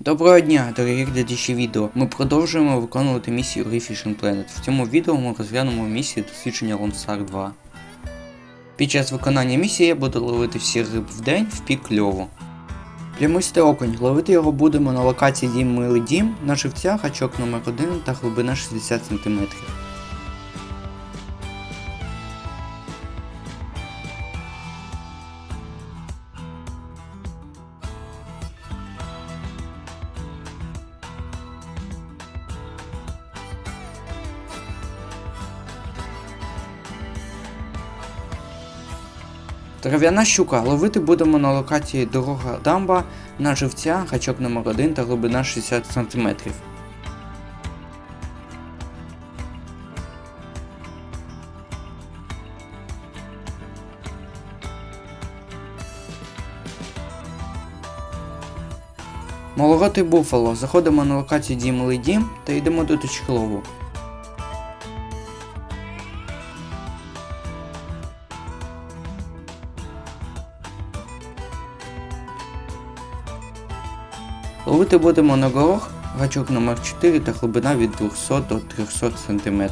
Доброго дня, дорогі глядачі відео. Ми продовжуємо виконувати місію Refishing Fishing Planet. В цьому відео ми розглянемо місію дослідження Lone 2. Під час виконання місії я буду ловити всі риб в день в пік льову. Плямистий окунь. Ловити його будемо на локації Дім Милий Дім, на живцях гачок номер 1 та глибина 60 см. Трав'яна щука. Ловити будемо на локації дорога дамба на живця, гачок номер 1 та глибина 60 см. Малоротий буфало. Заходимо на локацію Дім Милий Дім та йдемо до точки лову. Ловити будемо на горох, гачок номер 4 та глибина від 200 до 300 см.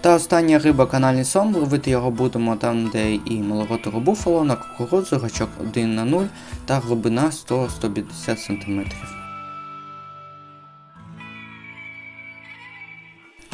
Та остання риба канальний сом, ловити його будемо там, де і малоротору буфало, на кукурудзу, гачок 1 на 0 та глибина 100-150 см.